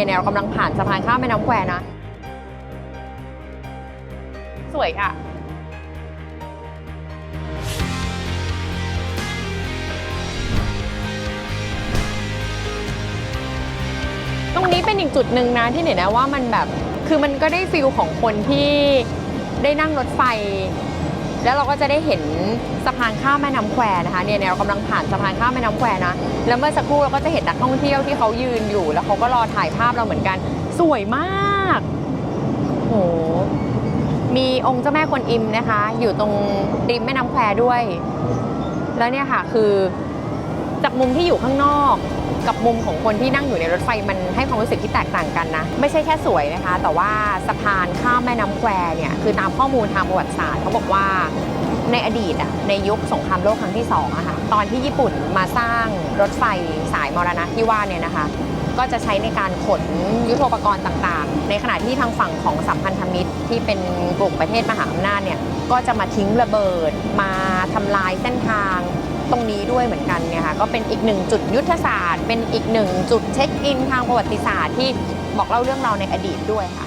เนี่ยเนี่ยเรากำลังผ่านสะพานข้ามแม่น้ำแควนะ สวยค่ะตรงนี้เป็นอีกจุดหนึ่งนะที่เนี่ยนะว่ามันแบบคือมันก็ได้ฟิลของคนที่ได้นั่งรถไฟ แล้วเราก็จะได้เห็นสะพานข้ามแม่น้ำแควนะคะเนี่ยเรากำลังผ่านสะพานข้ามแม่น้ำแควนะแล้วเมื่อสักครู่เราก็จะเห็นนักท่องเที่ยวที่เขายืนอยู่ แล้วเขาก็รอถ่ายภาพเราเหมือนกัน สวยมากโหมีองค์เจ้าแม่กวนอิมนะคะ อยู่ตรงริมแม่น้ำแควด้วย แล้วเนี่ยค่ะคือ จากมุมที่อยู่ข้างนอก กับมุมของคนที่นั่งอยู่ในรถไฟมันให้ความรู้สึกที่แตกต่างกันนะ ไม่ใช่แค่สวยนะคะ แต่ว่าสะพานข้ามแม่น้ำแควเนี่ยคือตามข้อมูลทางประวัติศาสตร์เขาบอกว่าในอดีตอะในยุคสงครามโลกครั้งที่สองอะค่ะตอนที่ญี่ปุ่นมาสร้างรถไฟสายมรณะที่ว่าเนี่ยนะคะ ก็จะใช้ในการขนยุทโธปกรณ์ต่างๆ ในขณะที่ทางฝั่งของสัมพันธมิตรที่เป็นกลุ่มประเทศมหาอำนาจเนี่ยก็จะมาทิ้งระเบิด มาทำลายเส้นทาง ตรงนี้ด้วยเหมือนกันเนี่ยค่ะก็เป็นอีกหนึ่งจุดยุทธศาสตร์ เป็นอีกหนึ่งจุดเช็คอินทางประวัติศาสตร์ที่บอกเล่าเรื่องราวในอดีตด้วยค่ะ